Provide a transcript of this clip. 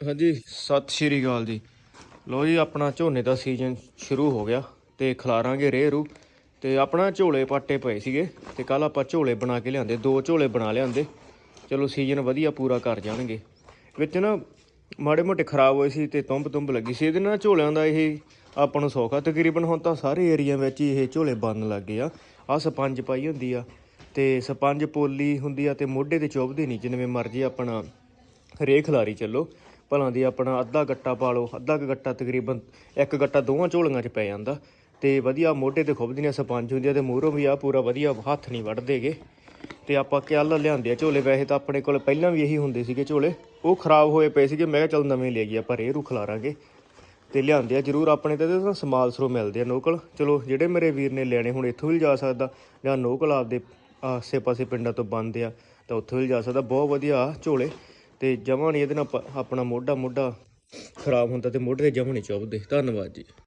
ਹਾਂਜੀ। ਸਤਿ ਸ਼੍ਰੀ ਅਕਾਲ ਜੀ। ਲੋ ਜੀ, ਆਪਣਾ ਝੋਨੇ ਦਾ ਸੀਜ਼ਨ ਸ਼ੁਰੂ ਹੋ ਗਿਆ ਤੇ ਖਲਾਰਾਂਗੇ ਰੇਹ ਰੂ ਤੇ ਆਪਣਾ ਝੋਲੇ ਪਾਟੇ ਪਏ ਸੀਗੇ ਤੇ ਕੱਲ ਆਪਾਂ ਝੋਲੇ ਬਣਾ ਕੇ ਲਿਆਂਦੇ। ਦੋ ਝੋਲੇ ਬਣਾ ਲਿਆਂਦੇ। ਚਲੋ ਸੀਜ਼ਨ ਵਧੀਆ ਪੂਰਾ ਕਰ ਜਾਣਗੇ। ਵਿੱਚ ਨਾ ਮਾੜੇ ਮੋਟੇ ਖਰਾਬ ਹੋਏ ਸੀ ਤੇ ਤੁੰਬ ਤੁੰਬ ਲੱਗੀ ਸੀ। ਇਹਦੇ ਨਾਲ ਝੋਲਿਆਂ ਦਾ ਇਹ ਆਪਾਂ ਨੂੰ ਸੌਖਾ। ਤਕਰੀਬਨ ਹੁਣ ਤਾਂ ਸਾਰੇ ਏਰੀਆ ਵਿੱਚ ਹੀ ਇਹ ਝੋਲੇ ਬਣਨ ਲੱਗ ਗਏ ਆ। ਆ ਸਪੰਜ ਪਾਈ ਹੁੰਦੀ ਆ ਤੇ ਸਪੰਜ ਪੋਲੀ ਹੁੰਦੀ ਆ ਤੇ ਮੋਢੇ ਤੇ ਚੁੱਭਦੇ ਨਹੀਂ ਜਿਵੇਂ ਮਰਜ਼ੀ ਆਪਣਾ ਹਰੇਕ ਖਿਲਾਰੀ ਚੱਲੋ। ਭਲਾਂ ਦੀ ਆਪਣਾ ਅੱਧਾ ਗੱਟਾ ਪਾ ਲਓ, ਅੱਧਾ ਕੁ ਗੱਟਾ ਤਕਰੀਬਨ ਇੱਕ ਗੱਟਾ ਦੋਵਾਂ ਝੋਲੀਆਂ 'ਚ ਪੈ ਜਾਂਦਾ ਤੇ ਵਧੀਆ ਮੋਢੇ ਤੇ ਖੁੱਬਦੀਆਂ ਸਪੰਜ ਹੁੰਦੀਆਂ ਤੇ ਮੂਹਰੋਂ ਵੀ ਆ ਪੂਰਾ ਵਧੀਆ ਹੱਥ ਨਹੀਂ ਵੱਢਦੇਗੇ ਤੇ ਆਪਾਂ ਕੱਲ ਲਿਆਂਦੇ ਆ ਝੋਲੇ ਵੈਸੇ ਤਾਂ ਆਪਣੇ ਕੋਲ ਪਹਿਲਾਂ ਵੀ ਇਹੀ ਹੁੰਦੇ ਸੀਗੇ ਝੋਲੇ, ਉਹ ਖਰਾਬ ਹੋਏ ਪਏ ਸੀਗੇ, ਮੈਂ ਕਿਹਾ ਚੱਲ ਨਵੇਂ ਲੈ ਗਏ ਆਪਾਂ ਰੇਹ ਰੂ ਖਿਲਾਰਾਂਗੇ ਤੇ ਲਿਆਂਦੇ ਆ ਜਰੂਰ ਆਪਣੇ ਤੇ ਤਾਂ ਸਮਾਲ ਸਰੋ ਮਿਲਦੇ ਆ ਨੋਕਲ। ਚਲੋ ਜਿਹੜੇ ਮੇਰੇ ਵੀਰ ਨੇ ਲੈਣੇ ਹੁਣ ਇੱਥੋਂ ਵੀ ਜਾ ਸਕਦਾ ਜਾਂ ਨੋਕਲ ਆਪਦੇ ਆਸੇ ਪਾਸੇ ਪਿੰਡਾਂ ਤੋਂ ਬੰਦੇ ਆ ਤਾਂ ਉੱਥੋਂ ਵੀ ਜਾ ਸਕਦਾ, ਬਹੁਤ ਵਧੀਆ ਝੋਲੇ। ਤੇ ਜਮਾਂ ਨਹੀਂ ਇਹਦੇ ਨਾਲ ਪ- ਆਪਣਾ ਮੋਢਾ ਮੋਢਾ ਖਰਾਬ ਹੁੰਦਾ ਤੇ ਮੋਢੇ ਤੇ ਜਮਾਂ ਨਹੀਂ ਚੁੱਭਦੇ। ਧੰਨਵਾਦ ਜੀ।